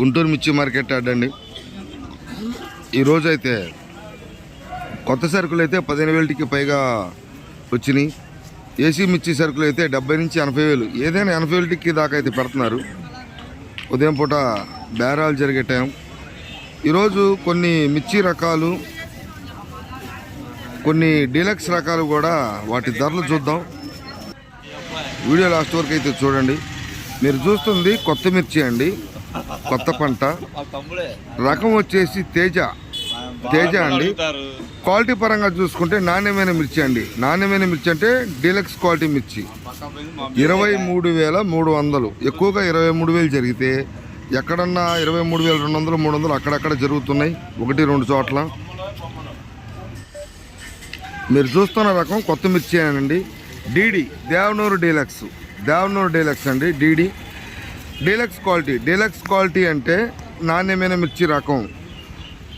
గుంటూరు మిర్చి మార్కెట్ ఆడండి. ఈరోజు అయితే కొత్త సరుకులు అయితే పదిహేను వేలకి పైగా వచ్చినాయి. ఏసీ మిర్చి సరుకులు అయితే డెబ్బై నుంచి ఎనభై వేలు. ఏదైనా ఎనభై వేలకి దాకా అయితే పెడుతున్నారు. ఉదయం పూట బేరాలు జరిగే టైం. ఈరోజు కొన్ని మిర్చి రకాలు కొన్ని డీలక్స్ రకాలు కూడా వాటి ధరలు చూద్దాం. వీడియో లాస్ట్ వరకు అయితే చూడండి. మీరు చూస్తుంది కొత్త మిర్చి అండి. కొత్త పంట. రకం వచ్చేసి తేజ. తేజ అండి. క్వాలిటీ పరంగా చూసుకుంటే నాణ్యమైన మిర్చి అండి. నాణ్యమైన మిర్చి అంటే డీలక్స్ క్వాలిటీ మిర్చి. ఇరవై మూడు వేల మూడు వందలు. ఎక్కువగా ఇరవై మూడు వేలు జరిగితే ఎక్కడన్నా ఇరవై మూడు వేల రెండు వందలు మూడు వందలు అక్కడక్కడ జరుగుతున్నాయి. ఒకటి రెండు చోట్ల. మీరు చూస్తున్న రకం కొత్త మిర్చి అండి DD Devanur deluxe. Devanur deluxe అండి DD. Deluxe quality. Deluxe quality అంటే నాణ్యమైన మిర్చి రకం.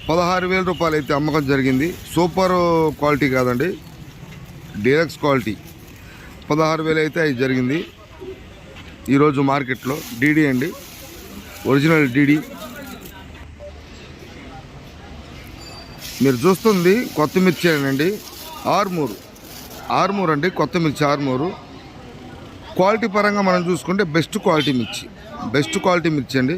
పదహారు వేల రూపాయలు అయితే అమ్మకం జరిగింది. సూపర్ క్వాలిటీ కాదండి. Deluxe quality. పదహారు వేలు అయితే అది జరిగింది. ఈరోజు మార్కెట్లో డీడీ అండి. Original DD. మీరు చూస్తుంది కొత్త మిర్చి అండి. ఆర్మూరు. ఆర్మూర్ అండి కొత్త మిర్చి ఆర్మూరు. క్వాలిటీ పరంగా మనం చూసుకుంటే బెస్ట్ క్వాలిటీ మిర్చి. బెస్ట్ క్వాలిటీ మిర్చి అండి.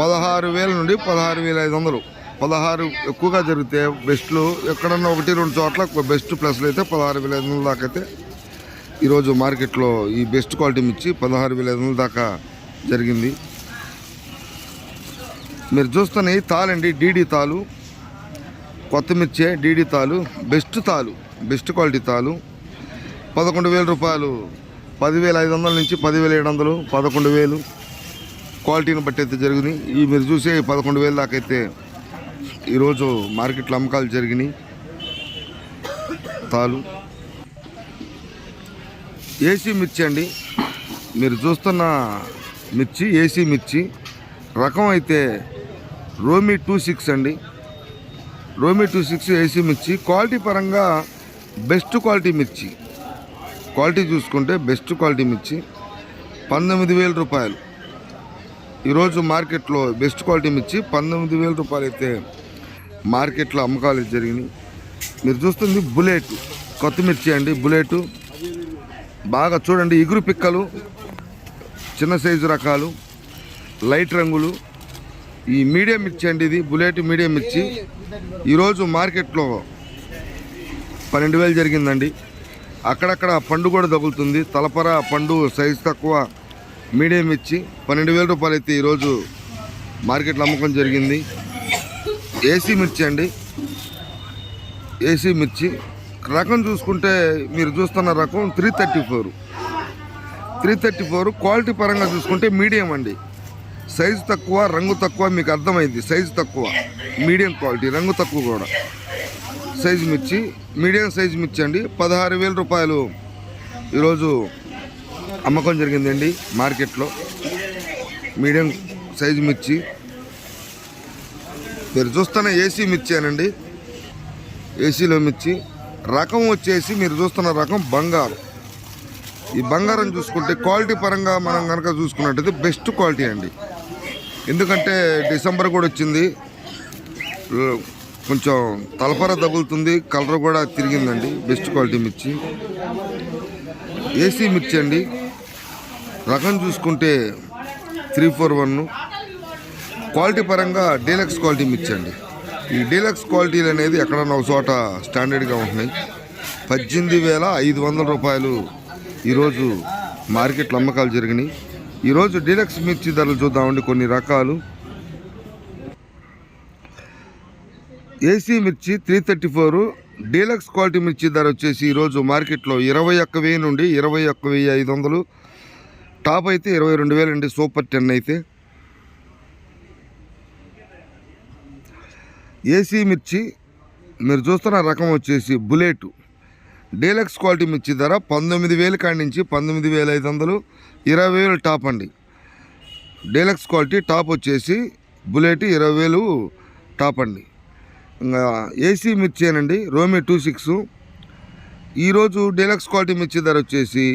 పదహారు వేల నుండి పదహారు వేల ఐదు వందలు. పదహారు ఎక్కువగా జరిగితే బెస్ట్లు ఎక్కడన్నా ఒకటి రెండు చోట్ల బెస్ట్ ప్లస్లు అయితే పదహారు వేల ఐదు వందల దాకా అయితే ఈరోజు మార్కెట్లో ఈ బెస్ట్ క్వాలిటీ మిర్చి పదహారు వేల ఐదు వందల దాకా జరిగింది. మీరు చూస్తున్న ఈ తాలండి డీడీ తాలు. కొత్త మిర్చే డీడీ తాలు. బెస్ట్ తాలు బెస్ట్ క్వాలిటీ తాలు. పదకొండు వేల రూపాయలు పదివేల ఐదు వందల నుంచి పదివేల ఏడు వందలు పదకొండు వేలు. క్వాలిటీని బట్టి అయితే జరిగింది ఈ మీరు చూసే పదకొండు వేల దాకా అయితే ఈరోజు మార్కెట్లో అమ్మకాలు జరిగినాయి. తాలు. ఏసీ మిర్చి అండి. మీరు చూస్తున్న మిర్చి ఏసీ మిర్చి. రకం అయితే రోమి టూ సిక్స్ అండి. రోమి టూ సిక్స్ ఏసీ మిర్చి. క్వాలిటీ పరంగా బెస్ట్ క్వాలిటీ మిర్చి. క్వాలిటీ చూసుకుంటే బెస్ట్ క్వాలిటీ మిర్చి. పంతొమ్మిది వేల రూపాయలు. ఈరోజు మార్కెట్లో బెస్ట్ క్వాలిటీ మిర్చి పంతొమ్మిది వేల రూపాయలు అయితే మార్కెట్లో అమ్మకాలు జరిగినాయి. మీరు చూస్తుంది బుల్లెట్ కొత్త మిర్చి అండి బుల్లెట్. బాగా చూడండి ఇగురు పిక్కలు చిన్న సైజు రకాలు లైట్ రంగులు. ఈ మీడియం మిర్చి అండి ఇది బుల్లెట్ మీడియం మిర్చి. ఈరోజు మార్కెట్లో పన్నెండు వేలు జరిగిందండి. అక్కడక్కడ పండు కూడా తగులుతుంది. తలపర పండు సైజు తక్కువ. మీడియం ఇచ్చి పన్నెండు వేల రూపాయలు అయితే ఈరోజు మార్కెట్లో అమ్మకం జరిగింది. ఏసీ మిర్చి అండి. ఏసీ మిర్చి. రకం చూసుకుంటే మీరు చూస్తున్న రకం three thirty four. Three thirty four quality పరంగా చూసుకుంటే మీడియం అండి. సైజు తక్కువ రంగు తక్కువ మీకు అర్థమైంది. సైజు తక్కువ మీడియం క్వాలిటీ రంగు తక్కువ కూడా. సైజు మిర్చి మీడియం సైజు మిర్చి అండి. పదహారు వేల రూపాయలు ఈరోజు అమ్మకం జరిగిందండి మార్కెట్లో. మీడియం సైజు మిర్చి. మీరు చూస్తున్న ఏసీ మిర్చి అనండి. ఏసీలో మిర్చి. రకం వచ్చేసి మీరు చూస్తున్న రకం బంగారం. ఈ బంగారం చూసుకుంటే క్వాలిటీ పరంగా మనం కనుక చూసుకున్నట్టయితే బెస్ట్ క్వాలిటీ అండి. ఎందుకంటే డిసెంబర్ కూడా వచ్చింది. కొంచెం తలపర తగులుతుంది. కలర్ కూడా తిరిగిందండి. బెస్ట్ క్వాలిటీ మిర్చి. ఏసీ మిర్చి అండి. రకం చూసుకుంటే త్రీ ఫోర్ వన్. క్వాలిటీ పరంగా డీలక్స్ క్వాలిటీ మిర్చి అండి. ఈ డీలక్స్ క్వాలిటీలు అనేది ఎక్కడన్నా ఒక చోట స్టాండర్డ్గా ఉంటున్నాయి. పద్దెనిమిది వేల ఐదు వందల రూపాయలు ఈరోజు మార్కెట్లో అమ్మకాలు జరిగినాయి. ఈరోజు డీలక్స్ మిర్చి ధరలు చూద్దామండి కొన్ని రకాలు. ఏసీ మిర్చి three thirty four deluxe quality మిర్చి ధర వచ్చేసి ఈరోజు మార్కెట్లో ఇరవై ఒక్క వెయ్యి నుండి ఇరవై ఒక్క వెయ్యి ఐదు వందలు. టాప్ అయితే ఇరవై రెండు వేలండి అండి సూపర్ టెన్ అయితే. ఏసీ మిర్చి మీరు చూస్తున్న రకం వచ్చేసి బుల్లెట్ డీలక్స్ క్వాలిటీ మిర్చి ధర పంతొమ్మిది వేలు కాడి నుంచి పంతొమ్మిది వేల ఐదు వందలు ఇరవై వేలు టాప్ అండి. డీలక్స్ క్వాలిటీ టాప్ వచ్చేసి బుల్లెట్ ఇరవై వేలు టాప్ అండి. ఇంకా ఏసీ మిర్చి అనండి రోమి టూ సిక్స్. ఈరోజు డీలక్స్ క్వాలిటీ మిర్చి ధర వచ్చేసి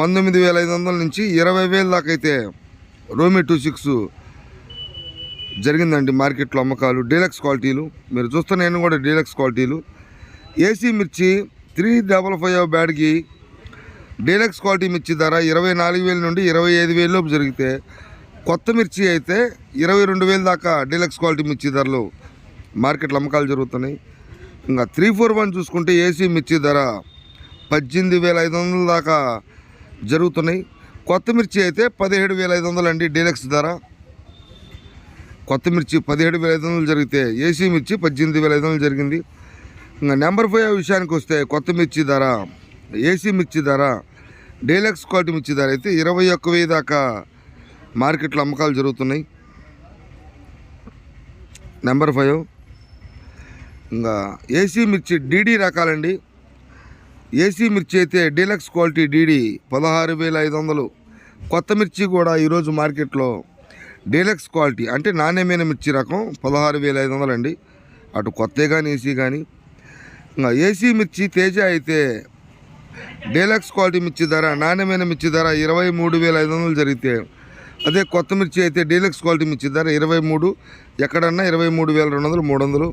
పంతొమ్మిది వేల ఐదు వందల నుంచి ఇరవై వేల దాకా అయితే రోమి టూ సిక్స్ జరిగిందండి మార్కెట్లో అమ్మకాలు డీలక్స్ క్వాలిటీలు. మీరు చూస్తున్న నేను కూడా డీలక్స్ క్వాలిటీలు. ఏసీ మిర్చి త్రీ డబల్ ఫైవ్ బ్యాడ్కి డీలక్స్ క్వాలిటీ మిర్చి ధర ఇరవై నాలుగు వేల నుండి ఇరవై ఐదు వేల లోపు జరిగితే కొత్త మిర్చి అయితే ఇరవై రెండు వేల దాకా డీలక్స్ క్వాలిటీ మిర్చి ధరలు మార్కెట్లో అమ్మకాలు జరుగుతున్నాయి. ఇంకా త్రీ ఫోర్ వన్ చూసుకుంటే ఏసీ మిర్చి ధర పద్దెనిమిది వేల ఐదు వందల దాకా జరుగుతున్నాయి. కొత్త మిర్చి అయితే పదిహేడు వేల ఐదు వందలు అండి డీలక్స్ ధర. కొత్త మిర్చి పదిహేడు వేల ఐదు వందలు జరిగితే ఏసీ మిర్చి పద్దెనిమిది వేల ఐదు వందలు జరిగింది. ఇంకా నెంబర్ ఫైవ్ విషయానికి వస్తే కొత్త మిర్చి ధర ఏసీ మిర్చి ధర డీలక్స్ క్వాలిటీ మిర్చి ధర అయితే ఇరవై ఒక్క వెయ్యి దాకా మార్కెట్లో అమ్మకాలు జరుగుతున్నాయి. Number five. ఇంకా ఏసీ మిర్చి డీడీ రకాలండి. ఏసీ మిర్చి అయితే డీలక్స్ క్వాలిటీ డీడీ పదహారు వేల ఐదు వందలు. కొత్త మిర్చి కూడా ఈరోజు మార్కెట్లో డీలక్స్ క్వాలిటీ అంటే నాణ్యమైన మిర్చి రకం పదహారు వేల ఐదు వందలు అండి అటు కొత్త కానీ ఏసీ కానీ ఇంకా ఏసీ మిర్చి తేజ అయితే డీలక్స్ క్వాలిటీ మిర్చి ధర నాణ్యమైన మిర్చి ధర ఇరవై మూడు వేల ఐదు వందలు జరిగితే అదే కొత్త మిర్చి అయితే డీలక్స్ క్వాలిటీ మిర్చి ధర ఇరవై మూడు ఎక్కడన్నా ఇరవై మూడు వేల రెండు వందలు మూడు వందలు